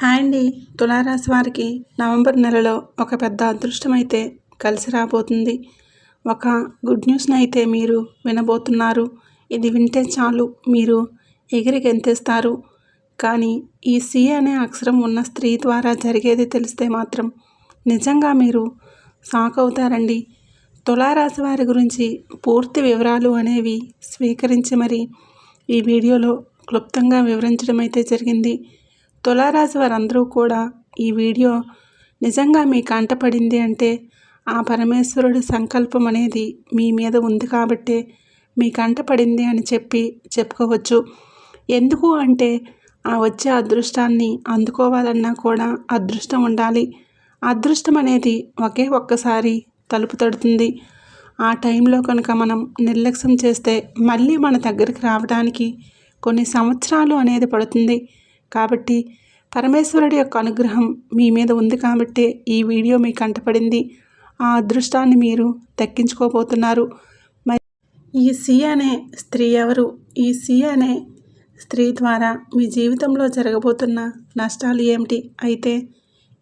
Hi అండి. తులారాశి వారికి నవంబర్ నెలలో ఒక పెద్ద అదృష్టం అయితే కలిసి రాబోతుంది. ఒక గుడ్ న్యూస్ని అయితే మీరు వినబోతున్నారు. ఇది వింటే చాలు మీరు ఎగిరి గెంతేస్తారు. కానీ ఈ సి అనే అక్షరం ఉన్న స్త్రీ ద్వారా జరిగేది తెలిస్తే మాత్రం నిజంగా మీరు షాక్ అవుతారండి తులారాశి వారి గురించి పూర్తి వివరాలు అనేవి స్వీకరించి మరి ఈ వీడియోలో క్లుప్తంగా వివరించడం అయితే జరిగింది. తులారాశి వారందరూ కూడా ఈ వీడియో నిజంగా మీ కంటపడింది అంటే ఆ పరమేశ్వరుడి సంకల్పం అనేది మీ మీద ఉంది కాబట్టే మీ కంటపడింది అని చెప్పి చెప్పుకోవచ్చు. ఎందుకు అంటే ఆ వచ్చే అదృష్టాన్ని అందుకోవాలన్నా కూడా అదృష్టం ఉండాలి. అదృష్టం అనేది ఒకే ఒక్కసారి తలుపు తడుతుంది. ఆ టైంలో కనుక మనం నిర్లక్ష్యం చేస్తే మళ్ళీ మన దగ్గరికి రావడానికి కొన్ని సంవత్సరాలు అనేది పడుతుంది. కాబట్టి పరమేశ్వరుడి యొక్క అనుగ్రహం మీ మీద ఉంది కాబట్టి ఈ వీడియో మీకు కంటపడింది ఆ అదృష్టాన్ని మీరు దక్కించుకోబోతున్నారు. మరి ఈ సి అనే స్త్రీ ఎవరు? ఈ సి అనే స్త్రీ ద్వారా మీ జీవితంలో జరగబోతున్న నష్టాలు ఏమిటి? అయితే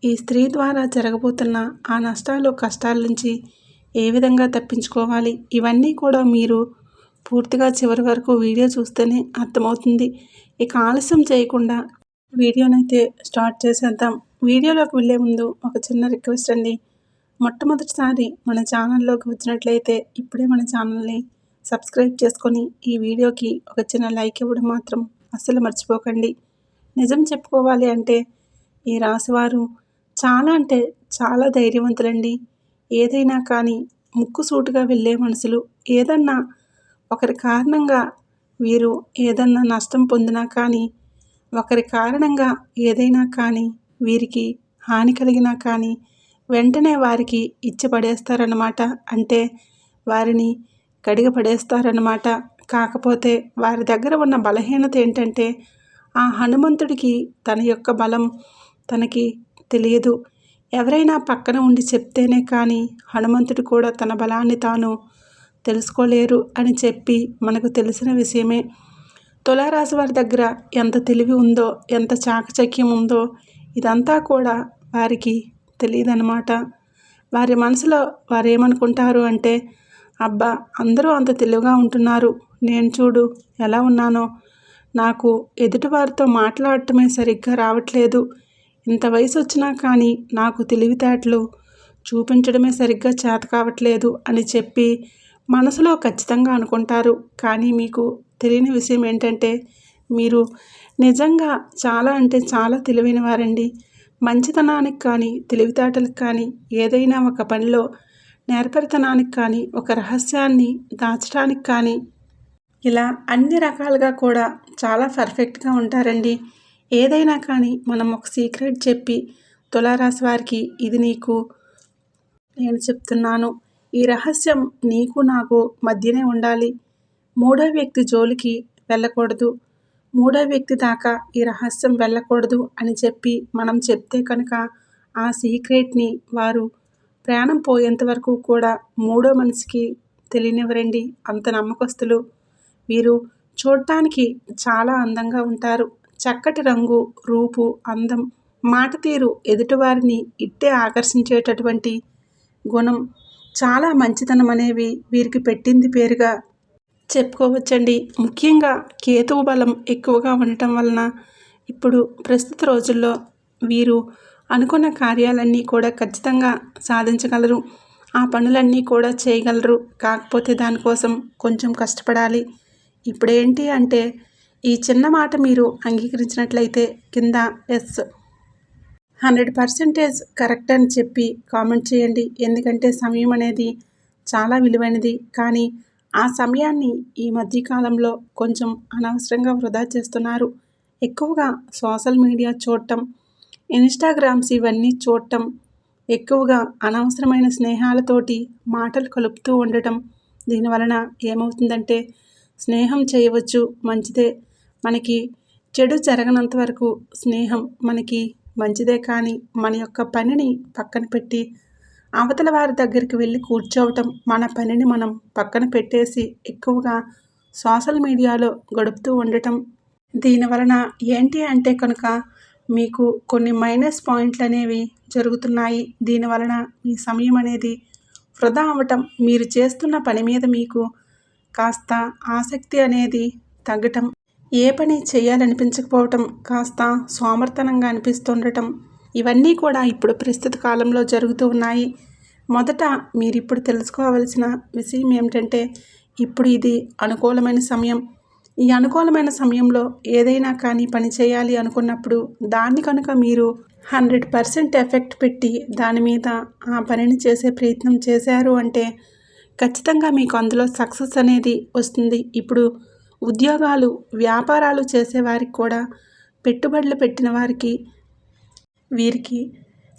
ఈ స్త్రీ ద్వారా జరగబోతున్న ఆ నష్టాలు కష్టాల నుంచి ఏ విధంగా తప్పించుకోవాలి? ఇవన్నీ కూడా మీరు పూర్తిగా చివరి వరకు వీడియో చూస్తేనే అర్థమవుతుంది. ఇక ఆలస్యం చేయకుండా వీడియోనైతే స్టార్ట్ చేసేద్దాం. వీడియోలోకి వెళ్ళే ముందు ఒక చిన్న రిక్వెస్ట్ అండి. మొట్టమొదటిసారి మన ఛానల్లోకి వచ్చినట్లయితే ఇప్పుడే మన ఛానల్ని సబ్స్క్రైబ్ చేసుకొని ఈ వీడియోకి ఒక చిన్న లైక్ ఇవ్వడం మాత్రం అస్సలు మర్చిపోకండి. నిజం చెప్పుకోవాలి అంటే ఈ రాశివారు చాలా అంటే చాలా ధైర్యవంతులండి. ఏదైనా కానీ ముక్కు సూటుగా వెళ్ళే మనుషులు ఏదన్నా ఒకరి కారణంగా వీరు ఏదన్నా నష్టం పొందినా కానీ ఒకరి కారణంగా ఏదైనా కానీ వీరికి హాని కలిగినా కానీ వెంటనే వారికి ఇచ్చి పడేస్తారన్నమాట అంటే వారిని కడిగ పడేస్తారన్నమాట కాకపోతే వారి దగ్గర ఉన్న బలహీనత ఏంటంటే ఆ హనుమంతుడికి తన యొక్క బలం తనకి తెలియదు. ఎవరైనా పక్కన ఉండి చెప్తేనే కానీ హనుమంతుడు కూడా తన బలాన్ని తాను తెలుసుకోలేరు అని చెప్పి మనకు తెలిసిన విషయమే. తులారాశి వారి దగ్గర ఎంత తెలివి ఉందో ఎంత చాకచక్యం ఉందో ఇదంతా కూడా వారికి తెలియదన్నమాట. వారి మనసులో వారు ఏమనుకుంటారు అంటే అబ్బా అందరూ అంత తెలివిగా ఉంటున్నారు. నేను చూడు ఎలా ఉన్నానో. నాకు ఎదుటివారితో మాట్లాడటమే సరిగ్గా రావట్లేదు. ఇంత వయసు వచ్చినా కానీ నాకు తెలివితేటలు చూపించడమే సరిగ్గా చేత కావట్లేదు అని చెప్పి మనసులో ఖచ్చితంగా అనుకుంటారు. కానీ మీకు తెలియని విషయం ఏంటంటే మీరు నిజంగా చాలా అంటే చాలా తెలివైన వారండి. మంచితనానికి కానీ తెలివితేటలకు కానీ ఏదైనా ఒక పనిలో నేర్పరితనానికి కానీ ఒక రహస్యాన్ని దాచడానికి కానీ ఇలా అన్ని రకాలుగా కూడా చాలా పర్ఫెక్ట్గా ఉంటారండి. ఏదైనా కానీ మనం ఒక సీక్రెట్ చెప్పి తులారాశి వారికి ఇది నీకు నేను చెప్తున్నాను ఈ రహస్యం నీకు నాకు మధ్యనే ఉండాలి. మూడో వ్యక్తి జోలికి వెళ్ళకూడదు. మూడో వ్యక్తి దాకా ఈ రహస్యం వెళ్ళకూడదు అని చెప్పి మనం చెప్తే కనుక ఆ సీక్రెట్ని వారు ప్రాణం పోయేంత వరకు కూడా మూడో మనిషికి తెలియనివ్వరండి అంత నమ్మకస్తులు. వీరు చూడటానికి చాలా అందంగా ఉంటారు. చక్కటి రంగు రూపు అందం మాట తీరు ఎదుటివారిని ఇట్టే ఆకర్షించేటటువంటి గుణం చాలా మంచితనం అనేవి వీరికి పెట్టింది పేరుగా చెప్పుకోవచ్చండి. ముఖ్యంగా కేతువు బలం ఎక్కువగా ఉండటం వలన ఇప్పుడు ప్రస్తుత రోజుల్లో వీరు అనుకున్న కార్యాలన్నీ కూడా ఖచ్చితంగా సాధించగలరు. ఆ పనులన్నీ కూడా చేయగలరు. కాకపోతే దానికోసం కొంచెం కష్టపడాలి. ఇప్పుడేంటి అంటే ఈ చిన్న మాట మీరు అంగీకరించినట్లయితే కింద ఎస్ హండ్రెడ్ పర్సెంటేజ్ కరెక్ట్ అని చెప్పి కామెంట్ చేయండి. ఎందుకంటే సమయం అనేది చాలా విలువైనది. కానీ ఆ సమయాన్ని ఈ మధ్యకాలంలో కొంచెం అనవసరంగా వృధా చేస్తున్నారు. ఎక్కువగా సోషల్ మీడియా చూడటం ఇన్స్టాగ్రామ్స్ ఇవన్నీ చూడటం ఎక్కువగా అనవసరమైన స్నేహాలతోటి మాటలు కలుపుతూ ఉండటం దీనివలన ఏమవుతుందంటే స్నేహం చేయవచ్చు మంచిదే. మనకి చెడు జరగనంత వరకు స్నేహం మనకి మంచిదే కానీ మన యొక్క పనిని పక్కన పెట్టి అవతల వారి దగ్గరికి వెళ్ళి కూర్చోవటం మన పనిని మనం పక్కన పెట్టేసి ఎక్కువగా సోషల్ మీడియాలో గడుపుతూ ఉండటం దీనివలన ఏంటి అంటే కనుక మీకు కొన్ని మైనస్ పాయింట్లు అనేవి జరుగుతున్నాయి. దీనివలన మీ సమయం అనేది వృధా అవ్వటం మీరు చేస్తున్న పని మీద మీకు కాస్త ఆసక్తి అనేది తగ్గటం ఏ పని చేయాలనిపించకపోవటం కాస్త సోమర్తనంగా అనిపిస్తుండటం ఇవన్నీ కూడా ఇప్పుడు ప్రస్తుత కాలంలో జరుగుతూ ఉన్నాయి. మొదట మీరు ఇప్పుడు తెలుసుకోవాల్సిన విషయం ఏమిటంటే ఇప్పుడు ఇది అనుకూలమైన సమయం. ఈ అనుకూలమైన సమయంలో ఏదైనా కానీ పని చేయాలి అనుకున్నప్పుడు దాన్ని కనుక మీరు హండ్రెడ్ పర్సెంట్ ఎఫెక్ట్ పెట్టి దాని మీద ఆ పనిని చేసే ప్రయత్నం చేశారు అంటే ఖచ్చితంగా మీకు అందులో సక్సెస్ అనేది వస్తుంది. ఇప్పుడు ఉద్యోగాలు వ్యాపారాలు చేసేవారికి కూడా పెట్టుబడులు పెట్టిన వారికి వీరికి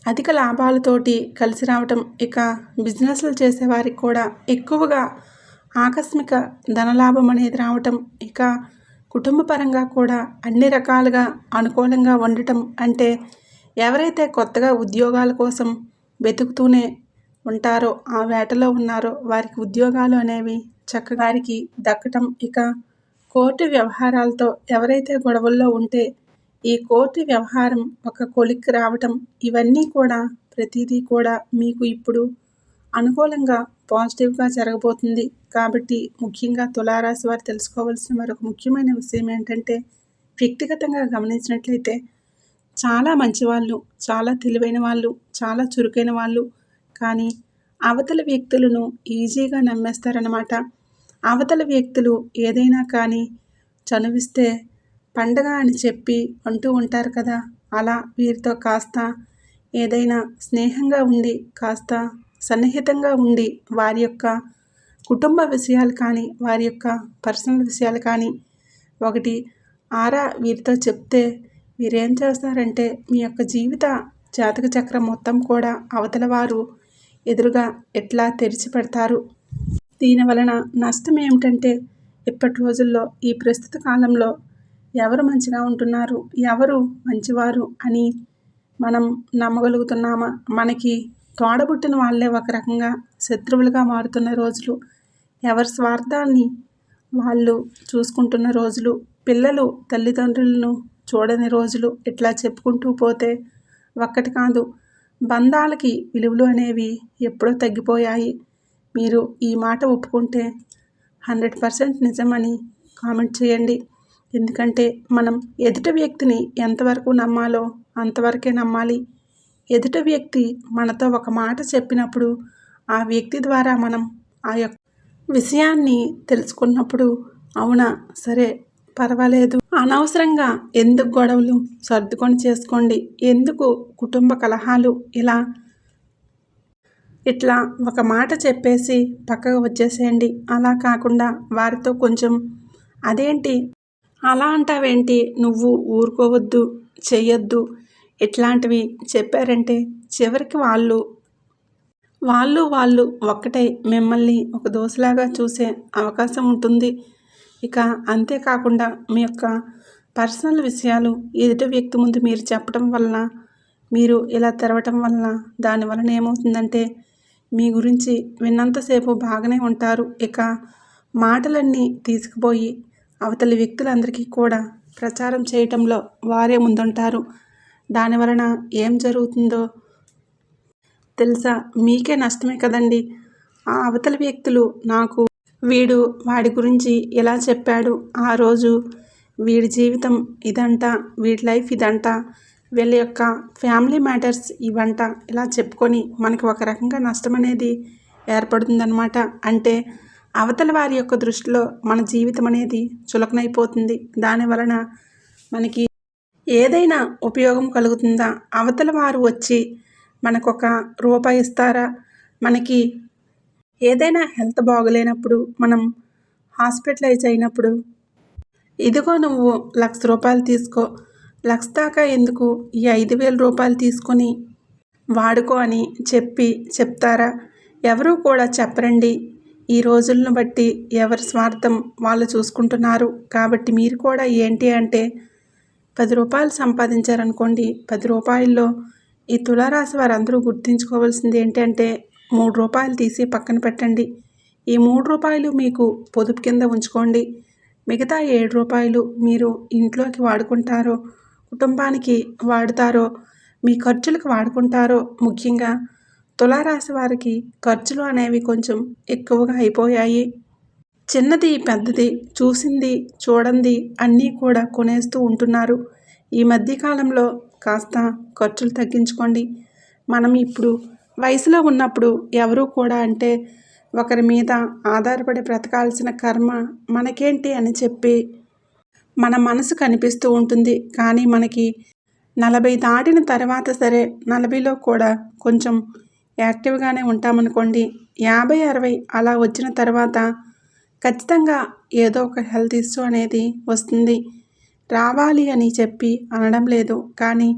అధిక లాభాలతోటి కలిసి రావటం ఇక బిజినెస్లు చేసేవారికి కూడా ఎక్కువగా ఆకస్మిక ధనలాభం అనేది రావటం ఇక కుటుంబ పరంగా కూడా అన్ని రకాలుగా అనుకూలంగా ఉండటం అంటే ఎవరైతే కొత్తగా ఉద్యోగాల కోసం వెతుకుతూనే ఉంటారో ఆ వేటలో ఉన్నారో వారికి ఉద్యోగాలు అనేవి చక్కగారికి దక్కటం ఇక కోర్టు వ్యవహారాలతో ఎవరైతే గొడవల్లో ఉంటే ఈ కోర్టు వ్యవహారం ఒక కొలిక్కి రావటం ఇవన్నీ కూడా ప్రతిదీ కూడా మీకు ఇప్పుడు అనుకూలంగా పాజిటివ్గా జరగబోతుంది. కాబట్టి ముఖ్యంగా తులారాశి వారు తెలుసుకోవాల్సిన మరొక ముఖ్యమైన విషయం ఏంటంటే వ్యక్తిగతంగా గమనించినట్లయితే చాలా మంచివాళ్ళు చాలా తెలివైన వాళ్ళు చాలా చురుకైన వాళ్ళు. కానీ అవతల వ్యక్తులను ఈజీగా నమ్మేస్తారనమాట అవతల వ్యక్తులు ఏదైనా కానీ చనువిస్తే పండగ అని చెప్పి అంటూ ఉంటారు కదా. అలా వీరితో కాస్త ఏదైనా స్నేహంగా ఉండి కాస్త సన్నిహితంగా ఉండి వారి యొక్క కుటుంబ విషయాలు కానీ వారి యొక్క పర్సనల్ విషయాలు కానీ ఒకటి ఆరా వీరితో చెప్తే వీరేం చేస్తారంటే మీ యొక్క జీవిత జాతక చక్రం మొత్తం కూడా అవతల వారు ఎదురుగా ఎట్లా తెరిచి పెడతారు దీని వలన నష్టం ఏమిటంటే ఇప్పటి రోజుల్లో ఈ ప్రస్తుత కాలంలో ఎవరు మంచిగా ఉంటున్నారు ఎవరు మంచివారు అని మనం నమ్మగలుగుతున్నామా? మనకి తోడబుట్టిన వాళ్ళే ఒక రకంగా శత్రువులుగా మారుతున్న రోజులు ఎవరి స్వార్థాన్ని వాళ్ళు చూసుకుంటున్న రోజులు పిల్లలు తల్లిదండ్రులను చూడని రోజులు ఇట్లా చెప్పుకుంటూ పోతే ఒక్కటి కాదు బంధాలకి విలువలు అనేవి ఎప్పుడో తగ్గిపోయాయి. మీరు ఈ మాట ఒప్పుకుంటే హండ్రెడ్ పర్సెంట్ నిజమని కామెంట్ చేయండి. ఎందుకంటే మనం ఎదుటి వ్యక్తిని ఎంతవరకు నమ్మాలో అంతవరకే నమ్మాలి. ఎదుటి వ్యక్తి మనతో ఒక మాట చెప్పినప్పుడు ఆ వ్యక్తి ద్వారా మనం ఆ యొక్క విషయాన్ని తెలుసుకున్నప్పుడు అవునా? సరే పర్వాలేదు. అనవసరంగా ఎందుకు గొడవలు సర్దుకొని చేసుకోండి? ఎందుకు కుటుంబ కలహాలు ఇలా ఇట్లా ఒక మాట చెప్పేసి పక్కకు వచ్చేసేయండి. అలా కాకుండా వారితో కొంచెం అదేంటి? అలా అంటావేంటి? నువ్వు ఊరుకోవద్దు చెయ్యొద్దు. ఇట్లాంటివి చెప్పారంటే చివరికి వాళ్ళు వాళ్ళు వాళ్ళు ఒక్కటై మిమ్మల్ని ఒక దోశలాగా చూసే అవకాశం ఉంటుంది. ఇక అంతేకాకుండా మీ యొక్క పర్సనల్ విషయాలు ఎదుటి వ్యక్తి ముందు మీరు చెప్పడం వలన మీరు ఇలా తెరవటం వలన దాని వలన ఏమవుతుందంటే మీ గురించి విన్నంతసేపు బాగానే ఉంటారు. ఇక మాటలన్నీ తీసుకుపోయి అవతలి వ్యక్తులందరికీ కూడా ప్రచారం చేయటంలో వారే ముందుంటారు. దాని వలన ఏం జరుగుతుందో తెలుసా? మీకే నష్టమే కదండి. ఆ అవతల వ్యక్తులు నాకు వీడు వాడి గురించి ఎలా చెప్పాడు? ఆ రోజు వీడి జీవితం ఇదంట వీడి లైఫ్ ఇదంట వీళ్ళ యొక్క ఫ్యామిలీ మ్యాటర్స్ ఇవంట ఇలా చెప్పుకొని మనకి ఒక రకంగా నష్టం అనేది ఏర్పడుతుందన్నమాట. అంటే అవతల వారి యొక్క దృష్టిలో మన జీవితం అనేది చులకనైపోతుంది. దాని వలన మనకి ఏదైనా ఉపయోగం కలుగుతుందా? అవతల వారు వచ్చి మనకొక రూపాయి ఇస్తారా? మనకి ఏదైనా హెల్త్ బాగలేనప్పుడు మనం హాస్పిటలైజ్ అయినప్పుడు ఇదిగో నువ్వు లక్ష రూపాయలు తీసుకో లక్ష దాకా ఎందుకు ఈ ఐదు వేల రూపాయలు తీసుకొని వాడుకో అని చెప్పి చెప్తారా? ఎవరూ కూడా చెప్పరండి. ఈ రోజులను బట్టి ఎవరి స్వార్థం వాళ్ళు చూసుకుంటున్నారు. కాబట్టి మీరు కూడా ఏంటి అంటే పది రూపాయలు సంపాదించారనుకోండి పది రూపాయల్లో ఈ తులారాశి వారందరూ గుర్తుంచుకోవాల్సింది ఏంటంటే మూడు రూపాయలు తీసి పక్కన పెట్టండి. ఈ మూడు రూపాయలు మీకు పొదుపు కింద ఉంచుకోండి. మిగతా ఏడు రూపాయలు మీరు ఇంట్లోకి వాడుకుంటారో. కుటుంబానికి వాడుతారో మీ ఖర్చులకు వాడుకుంటారో ముఖ్యంగా తులారాశి వారికి ఖర్చులు అనేవి కొంచెం ఎక్కువగా అయిపోయాయి. చిన్నది పెద్దది చూసింది చూడంది అన్నీ కూడా కొనేస్తూ ఉంటున్నారు. ఈ మధ్యకాలంలో కాస్త ఖర్చులు తగ్గించుకోండి. మనం ఇప్పుడు వయసులో ఉన్నప్పుడు ఎవరు కూడా అంటే ఒకరి మీద ఆధారపడి బ్రతకాల్సిన కర్మ మనకేంటి అని చెప్పి మన మనసు కనిపిస్తూ ఉంటుంది. కానీ మనకి నలభై దాటిన తర్వాత సరే నలభైలో కూడా కొంచెం యాక్టివ్గానే ఉంటామనుకోండి. యాభై అరవై అలా వచ్చిన తర్వాత ఖచ్చితంగా ఏదో ఒక హెల్త్ ఇష్యూ అనేది వస్తుంది. రావాలి అని చెప్పి అనడం లేదు. కానీ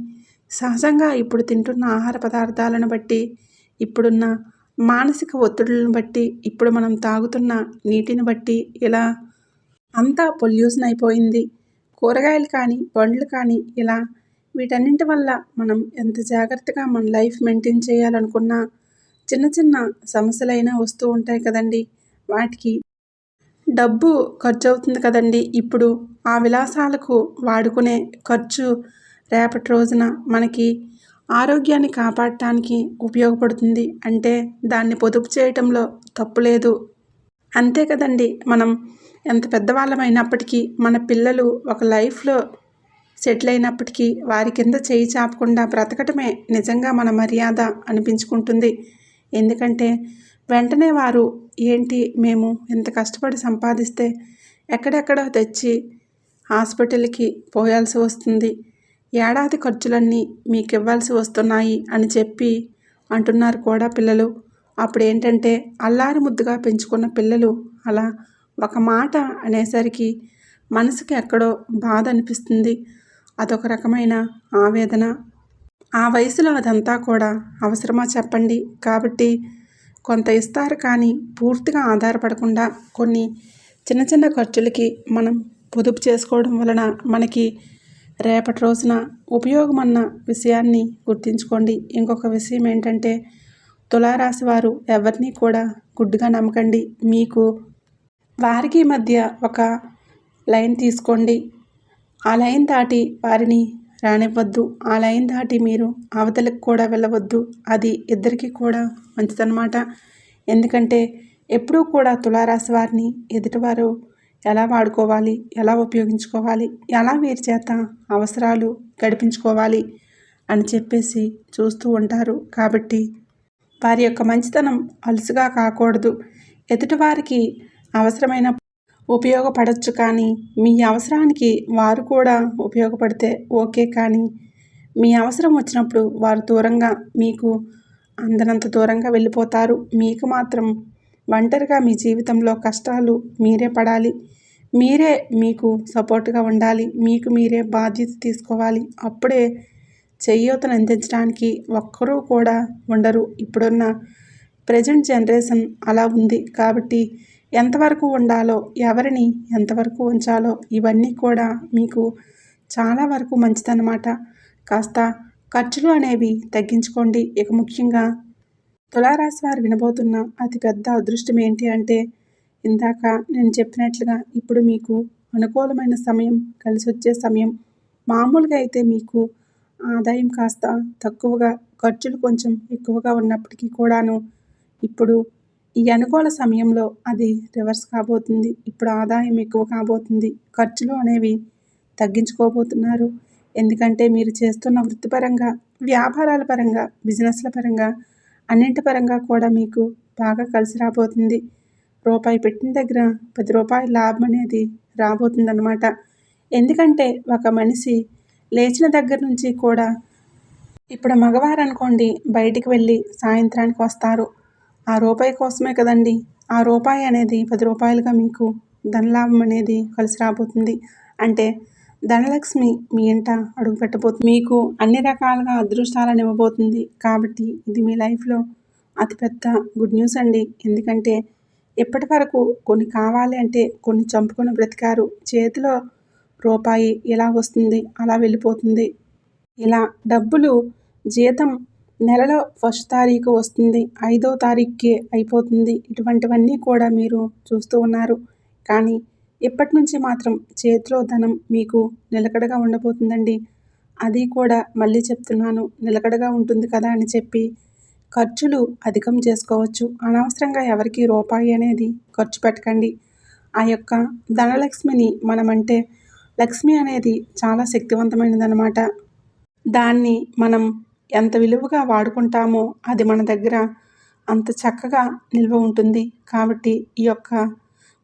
సహజంగా ఇప్పుడు తింటున్న ఆహార పదార్థాలను బట్టి ఇప్పుడున్న మానసిక ఒత్తిడులను బట్టి ఇప్పుడు మనం తాగుతున్న నీటిని బట్టి ఇలా అంతా పొల్యూషన్ అయిపోయింది. కూరగాయలు కానీ పండ్లు కానీ ఇలా వీటన్నింటి వల్ల మనం ఎంత జాగ్రత్తగా మన లైఫ్ మెయింటైన్ చేయాలనుకున్నా చిన్న చిన్న సమస్యలైనా వస్తూ ఉంటాయి కదండి. వాటికి డబ్బు ఖర్చు అవుతుంది కదండి. ఇప్పుడు ఆ విలాసాలకు వాడుకునే ఖర్చు రేపటి రోజున మనకి ఆరోగ్యాన్ని కాపాడటానికి ఉపయోగపడుతుంది. అంటే దాన్ని పొదుపు చేయటంలో తప్పు లేదు. అంతే కదండి. మనం ఎంత పెద్దవాళ్ళమైనప్పటికీ మన పిల్లలు ఒక లైఫ్లో సెటిల్ అయినప్పటికీ వారి కింద చేయి చాపకుండా బ్రతకటమే నిజంగా మన మర్యాద అనిపించుకుంటుంది. ఎందుకంటే వెంటనే వారు ఏంటి మేము ఇంత కష్టపడి సంపాదిస్తే ఎక్కడెక్కడో తెచ్చి హాస్పిటల్కి పోయాల్సి వస్తుంది ఏడాది ఖర్చులన్నీ మీకు ఇవ్వాల్సి వస్తున్నాయి అని చెప్పి అంటున్నారు కూడా పిల్లలు. అప్పుడు ఏంటంటే అల్లారి ముద్దుగా పెంచుకున్న పిల్లలు అలా ఒక మాట అనేసరికి మనసుకి ఎక్కడో బాధ అనిపిస్తుంది. అదొక రకమైన ఆవేదన. ఆ వయసులో అదంతా కూడా అవసరమా చెప్పండి. కాబట్టి కొంత ఇస్తారు కానీ పూర్తిగా ఆధారపడకుండా కొన్ని చిన్న చిన్న ఖర్చులకి మనం పొదుపు చేసుకోవడం వలన మనకి రేపటి రోజున ఉపయోగమన్న విషయాన్ని గుర్తుంచుకోండి. ఇంకొక విషయం ఏంటంటే తులారాశి వారు ఎవరిని కూడా గుడ్డుగా నమ్మకండి. మీకు వారికి మధ్య ఒక లైన్ తీసుకోండి. ఆ లైన్ దాటి వారిని రానివ్వద్దు. ఆ లైన్ దాటి మీరు అవతలకు కూడా వెళ్ళవద్దు. అది ఇద్దరికి కూడా మంచిదన్నమాట. ఎందుకంటే ఎప్పుడూ కూడా తులారాశి వారిని ఎదుటివారు ఎలా వాడుకోవాలి ఎలా ఉపయోగించుకోవాలి ఎలా వీరి చేత అవసరాలు గడిపించుకోవాలి అని చెప్పేసి చూస్తూ ఉంటారు. కాబట్టి వారి యొక్క మంచితనం అలుసుగా కాకూడదు. ఎదుటివారికి అవసరమైన ఉపయోగపడవచ్చు కానీ మీ అవసరానికి వారు కూడా ఉపయోగపడితే ఓకే కానీ మీ అవసరం వచ్చినప్పుడు వారు దూరంగా మీకు అందనంత దూరంగా వెళ్ళిపోతారు. మీకు మాత్రం ఒంటరిగా మీ జీవితంలో కష్టాలు మీరే పడాలి. మీరే మీకు సపోర్ట్గా ఉండాలి. మీకు మీరే బాధ్యత తీసుకోవాలి. అప్పుడే చేయూతను అందించడానికి ఒక్కరూ కూడా ఉండరు. ఇప్పుడున్న ప్రజెంట్ జనరేషన్ అలా ఉంది కాబట్టి ఎంతవరకు ఉండాలో ఎవరిని ఎంతవరకు ఉంచాలో ఇవన్నీ కూడా మీకు చాలా వరకు మంచిదన్నమాట. కాస్త ఖర్చులు అనేవి తగ్గించుకోండి. ఇక ముఖ్యంగా తులారాశి వారు వినబోతున్న అతిపెద్ద అదృష్టం ఏంటి అంటే ఇందాక నేను చెప్పినట్లుగా ఇప్పుడు మీకు అనుకూలమైన సమయం కలిసి వచ్చే సమయం. మామూలుగా అయితే మీకు ఆదాయం కాస్త తక్కువగా ఖర్చులు కొంచెం ఎక్కువగా ఉన్నప్పటికీ కూడాను ఇప్పుడు ఈ అనుకూల సమయంలో అది రివర్స్ కాబోతుంది. ఇప్పుడు ఆదాయం ఎక్కువ కాబోతుంది. ఖర్చులు అనేవి తగ్గించుకోబోతున్నారు. ఎందుకంటే మీరు చేస్తున్న వృత్తిపరంగా వ్యాపారాల పరంగా బిజినెస్ల పరంగా అన్నింటి పరంగా కూడా మీకు బాగా కలిసి రాబోతుంది. రూపాయి పెట్టిన దగ్గర పది రూపాయల లాభం అనేది రాబోతుందన్నమాట. ఎందుకంటే ఒక మనిషి లేచిన దగ్గర నుంచి కూడా ఇప్పుడు మగవారు అనుకోండి బయటికి వెళ్ళి సాయంత్రానికి వస్తారు. ఆ రూపాయి కోసమే కదండి. ఆ రూపాయి అనేది పది రూపాయలుగా మీకు ధనలాభం అనేది కలిసి రాబోతుంది. అంటే ధనలక్ష్మి మీ ఇంట అడుగు పెట్టబోతుంది. మీకు అన్ని రకాలుగా అదృష్టాలను ఇవ్వబోతుంది. కాబట్టి ఇది మీ లైఫ్లో అతిపెద్ద గుడ్ న్యూస్ అండి. ఎందుకంటే ఇప్పటి వరకు కొన్ని కావాలి అంటే కొన్ని చంపుకొని బ్రతికారు. చేతిలో రూపాయి ఇలా వస్తుంది అలా వెళ్ళిపోతుంది. ఇలా డబ్బులు జీతం నెలలో ఫస్ట్ తారీఖు వస్తుంది ఐదో తారీఖుకే అయిపోతుంది. ఇటువంటివన్నీ కూడా మీరు చూస్తూ ఉన్నారు. కానీ ఇప్పటి నుంచి మాత్రం చేతిలో ధనం మీకు నిలకడగా ఉండబోతుందండి. అది కూడా మళ్ళీ చెప్తున్నాను నిలకడగా ఉంటుంది కదా అని చెప్పి ఖర్చులు అధికం చేసుకోవచ్చు. అనవసరంగా ఎవరికి రూపాయి అనేది ఖర్చు పెట్టకండి. ఆ యొక్క ధనలక్ష్మిని మనమంటే లక్ష్మి అనేది చాలా శక్తివంతమైనదనమాట దాన్ని మనం ఎంత విలువగా వాడుకుంటామో అది మన దగ్గర అంత చక్కగా నిల్వ ఉంటుంది. కాబట్టి ఈ యొక్క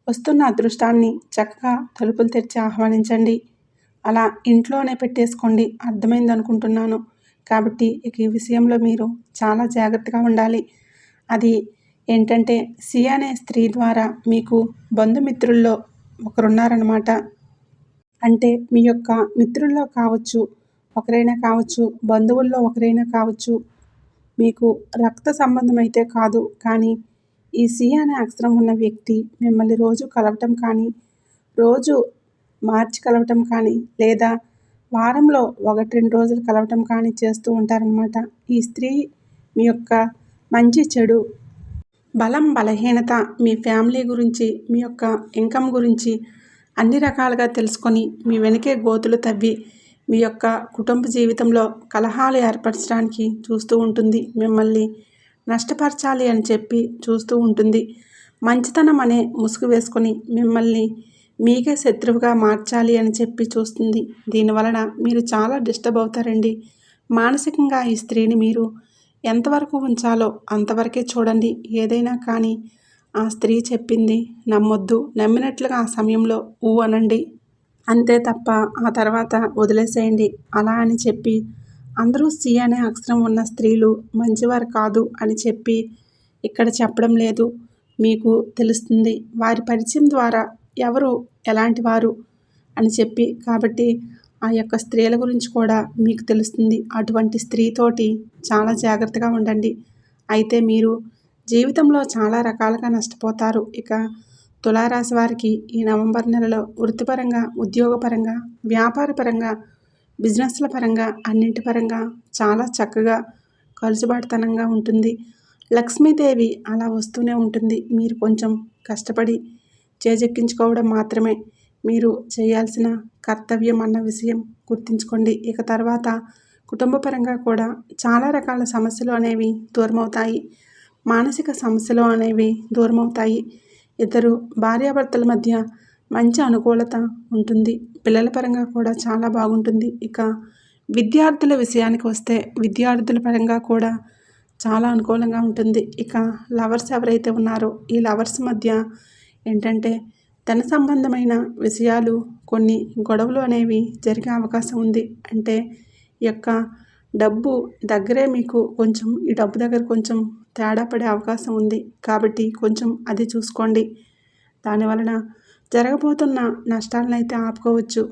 వస్తున్న అదృష్టాన్ని చక్కగా తలుపులు తెరిచి ఆహ్వానించండి. అలా ఇంట్లోనే పెట్టేసుకోండి. అర్థమైంది అనుకుంటున్నాను. కాబట్టి ఇక ఈ విషయంలో మీరు చాలా జాగ్రత్తగా ఉండాలి. అది ఏంటంటే సి అనే స్త్రీ ద్వారా మీకు బంధుమిత్రుల్లో ఒకరున్నారనమాట అంటే మీ యొక్క మిత్రుల్లో కావచ్చు ఒకరైనా కావచ్చు బంధువుల్లో ఒకరైనా కావచ్చు మీకు రక్త సంబంధం అయితే కాదు. కానీ ఈ సి అనే అక్షరం ఉన్న వ్యక్తి మిమ్మల్ని రోజు కలవటం కానీ రోజు మార్చి కలవటం కానీ లేదా వారంలో ఒకటి రెండు రోజులు కలవటం కానీ చేస్తూ ఉంటారనమాట ఈ స్త్రీ మీ యొక్క మంచి చెడు బలం బలహీనత మీ ఫ్యామిలీ గురించి మీ యొక్క ఇన్కమ్ గురించి అన్ని రకాలుగా తెలుసుకొని మీ వెనకే గోతులు తవ్వి మీ యొక్క కుటుంబ జీవితంలో కలహాలు ఏర్పరచడానికి చూస్తూ ఉంటుంది. మిమ్మల్ని నష్టపరచాలి అని చెప్పి చూస్తూ ఉంటుంది. మంచితనం అనే ముసుగు వేసుకొని మిమ్మల్ని మీకే శత్రువుగా మార్చాలి అని చెప్పి చూస్తుంది. దీనివలన మీరు చాలా డిస్టర్బ్ అవుతారండి. మానసికంగా ఈ స్త్రీని మీరు ఎంతవరకు ఉంచాలో అంతవరకే చూడండి. ఏదైనా కానీ ఆ స్త్రీ చెప్పింది నమ్మొద్దు. నమ్మినట్లుగా ఆ సమయంలో ఊ అనండి. అంతే తప్ప ఆ తర్వాత వదిలేసేయండి. అలా అని చెప్పి అందరూ సి అనే అక్షరం ఉన్న స్త్రీలు మంచివారు కాదు అని చెప్పి ఇక్కడ చెప్పడం లేదు. మీకు తెలుస్తుంది వారి పరిచయం ద్వారా ఎవరు ఎలాంటి వారు అని చెప్పి కాబట్టి ఆ యొక్క స్త్రీల గురించి కూడా మీకు తెలుస్తుంది. అటువంటి స్త్రీతోటి చాలా జాగ్రత్తగా ఉండండి. అయితే మీరు జీవితంలో చాలా రకాలుగా నష్టపోతారు. ఇక తులారాశి వారికి ఈ నవంబర్ నెలలో వృత్తిపరంగా ఉద్యోగపరంగా వ్యాపారపరంగా బిజినెస్ల పరంగా అన్నింటి పరంగా చాలా చక్కగా కలుసుబాటుతనంగా ఉంటుంది. లక్ష్మీదేవి అలా వస్తూనే ఉంటుంది. మీరు కొంచెం కష్టపడి చేజెక్కించుకోవడం మాత్రమే. మీరు చేయాల్సిన కర్తవ్యం అన్న విషయం గుర్తుంచుకోండి. ఇక తర్వాత కుటుంబపరంగా కూడా చాలా రకాల సమస్యలు అనేవి దూరమవుతాయి. మానసిక సమస్యలు అనేవి దూరమవుతాయి. ఇద్దరు భార్యాభర్తల మధ్య మంచి అనుకూలత ఉంటుంది. పిల్లల పరంగా కూడా చాలా బాగుంటుంది. ఇక విద్యార్థుల విషయానికి వస్తే విద్యార్థుల పరంగా కూడా చాలా అనుకూలంగా ఉంటుంది. ఇక లవర్స్ ఎవరైతే ఉన్నారో ఈ లవర్స్ మధ్య ఏంటంటే ధన సంబంధమైన విషయాలు కొన్ని గొడవలు అనేవి జరిగే అవకాశం ఉంది. అంటే ఈ యొక్క డబ్బు దగ్గరే మీకు కొంచెం ఈ డబ్బు దగ్గర కొంచెం తేడా పడే అవకాశం ఉంది. కాబట్టి కొంచెం అది చూసుకోండి. దానివలన జరగబోతున్న నష్టాలనైతే అయితే ఆపుకోవచ్చు.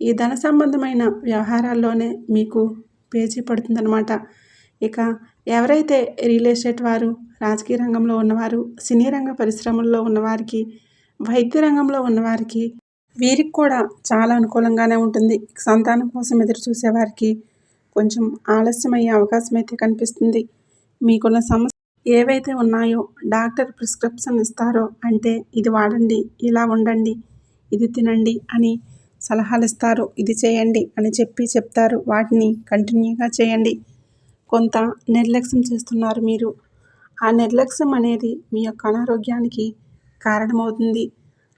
ఈ ధన సంబంధమైన వ్యవహారాల్లోనే మీకు పేచీ పడుతుందన్నమాట. ఇక ఎవరైతే రియల్ ఎస్టేట్ వారు రాజకీయ రంగంలో ఉన్నవారు సినీ రంగ పరిశ్రమల్లో ఉన్నవారికి వైద్య రంగంలో ఉన్నవారికి వీరికి కూడా చాలా అనుకూలంగానే ఉంటుంది. సంతానం కోసం ఎదురు చూసేవారికి కొంచెం ఆలస్యమయ్యే అవకాశం అయితే కనిపిస్తుంది. మీకున్న సమస్య ఏవైతే ఉన్నాయో డాక్టర్ ప్రిస్క్రిప్షన్ ఇస్తారో అంటే ఇది వాడండి ఇలా ఉండండి ఇది తినండి అని సలహాలు ఇస్తారు. ఇది చేయండి అని చెప్పి చెప్తారు. వాటిని కంటిన్యూగా చేయండి. కొంత నిర్లక్ష్యం చేస్తున్నారు మీరు. ఆ నిర్లక్ష్యం అనేది మీ యొక్క అనారోగ్యానికి కారణమవుతుంది.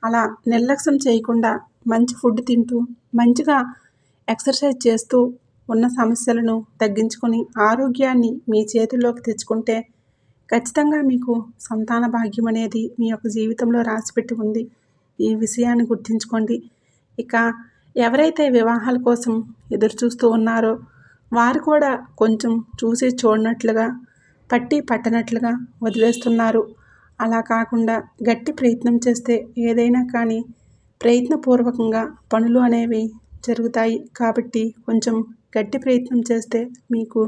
అలా నిర్లక్ష్యం చేయకుండా మంచి ఫుడ్ తింటూ మంచిగా ఎక్సర్సైజ్ చేస్తూ ఉన్న సమస్యలను తగ్గించుకొని ఆరోగ్యాన్ని మీ చేతుల్లోకి తెచ్చుకుంటే ఖచ్చితంగా మీకు సంతాన భాగ్యం అనేది మీ యొక్క జీవితంలో రాసిపెట్టి ఉంది. ఈ విషయాన్ని గుర్తుంచుకోండి. ఇక ఎవరైతే వివాహాల కోసం ఎదురు చూస్తూ ఉన్నారో వారు కూడా కొంచెం చూసి చూడనట్లుగా పట్టి పట్టనట్లుగా వదిలేస్తున్నారు. అలా కాకుండా గట్టి ప్రయత్నం చేస్తే ఏదైనా కానీ ప్రయత్నపూర్వకంగా పనులు అనేవి జరుగుతాయి. కాబట్టి కొంచెం గట్టి ప్రయత్నం చేస్తే మీకు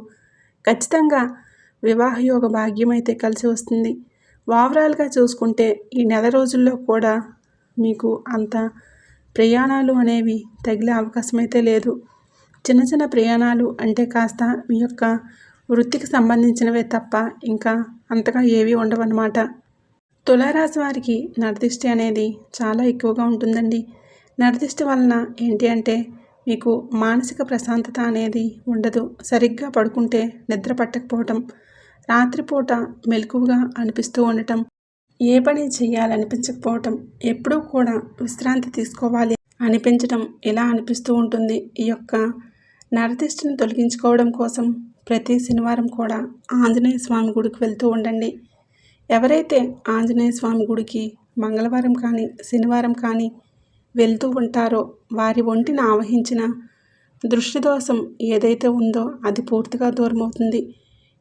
ఖచ్చితంగా వివాహయోగ భాగ్యం అయితే కలిసి వస్తుంది. ఓవరాల్గా చూసుకుంటే ఈ నెల రోజుల్లో కూడా మీకు అంత ప్రయాణాలు అనేవి తగిలే అవకాశం అయితే లేదు. చిన్న చిన్న ప్రయాణాలు అంటే కాస్త మీ యొక్క వృత్తికి సంబంధించినవే తప్ప ఇంకా అంతగా ఏవి ఉండవన్నమాట. తులారాశి వారికి నరదిష్టి అనేది చాలా ఎక్కువగా ఉంటుందండి. నరదిష్టి వలన ఏంటి అంటే మీకు మానసిక ప్రశాంతత అనేది ఉండదు. సరిగ్గా పడుకుంటే నిద్ర పట్టకపోవటం రాత్రిపూట మెలకువగా అనిపిస్తూ ఉండటం ఏ పని చేయాలనిపించకపోవటం ఎప్పుడూ కూడా విశ్రాంతి తీసుకోవాలి. అనిపించటం ఇలా అనిపిస్తూ ఉంటుంది? ఈ యొక్క నరదిష్టిని తొలగించుకోవడం కోసం ప్రతి శనివారం కూడా ఆంజనేయ స్వామి గుడికి వెళ్తూ ఉండండి. ఎవరైతే ఆంజనేయ స్వామి గుడికి మంగళవారం కానీ శనివారం కానీ వెళ్తూ ఉంటారో వారి ఒంటిని ఆవహించిన దృష్టి దోషం ఏదైతే ఉందో అది పూర్తిగా దూరమవుతుంది.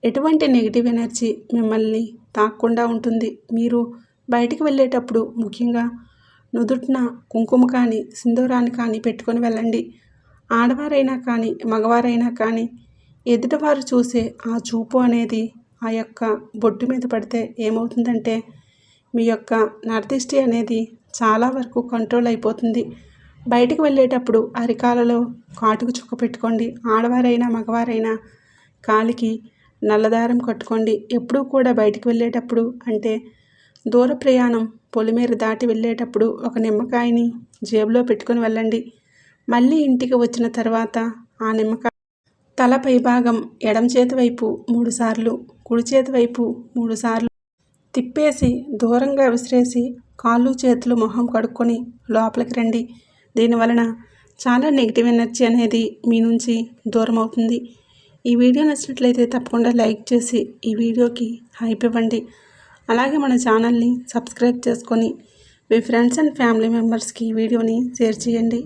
ఎటువంటి నెగిటివ్ ఎనర్జీ మిమ్మల్ని తాకుండా ఉంటుంది? మీరు బయటికి వెళ్ళేటప్పుడు ముఖ్యంగా నుదుటిన కుంకుమ కానీ సింధూరాన్ని కానీ పెట్టుకొని వెళ్ళండి. ఆడవారైనా కానీ మగవారైనా కానీ ఎదుటివారు చూసే ఆ చూపు అనేది ఆ యొక్క బొట్టు మీద పడితే ఏమవుతుందంటే మీ యొక్క నర్దిష్టి అనేది చాలా వరకు కంట్రోల్ అయిపోతుంది. బయటికి వెళ్ళేటప్పుడు అరికాలలో కాటుకు చుక్క పెట్టుకోండి. ఆడవారైనా మగవారైనా కాలికి నల్లదారం కట్టుకోండి. ఎప్పుడూ కూడా బయటికి వెళ్ళేటప్పుడు అంటే దూర ప్రయాణం పొలిమేర దాటి వెళ్ళేటప్పుడు ఒక నిమ్మకాయని జేబులో పెట్టుకొని వెళ్ళండి. మళ్ళీ ఇంటికి వచ్చిన తర్వాత ఆ నిమ్మకాయ తల పైభాగం ఎడం చేతి వైపు మూడుసార్లు కుడి చేతి వైపు మూడుసార్లు తిప్పేసి దూరంగా విసిరేసి కాళ్ళు చేతులు మొహం కడుక్కొని లోపలికి రండి. దీనివలన చాలా నెగిటివ్ ఎనర్జీ అనేది మీ నుంచి దూరం అవుతుంది ఈ వీడియో నచ్చినట్లయితే తప్పకుండా లైక్ చేసి ఈ వీడియోకి హైప్ ఇవ్వండి. అలాగే మన ఛానల్ని సబ్స్క్రైబ్ చేసుకొని మీ ఫ్రెండ్స్ అండ్ ఫ్యామిలీ మెంబర్స్కి ఈ వీడియోని షేర్ చేయండి.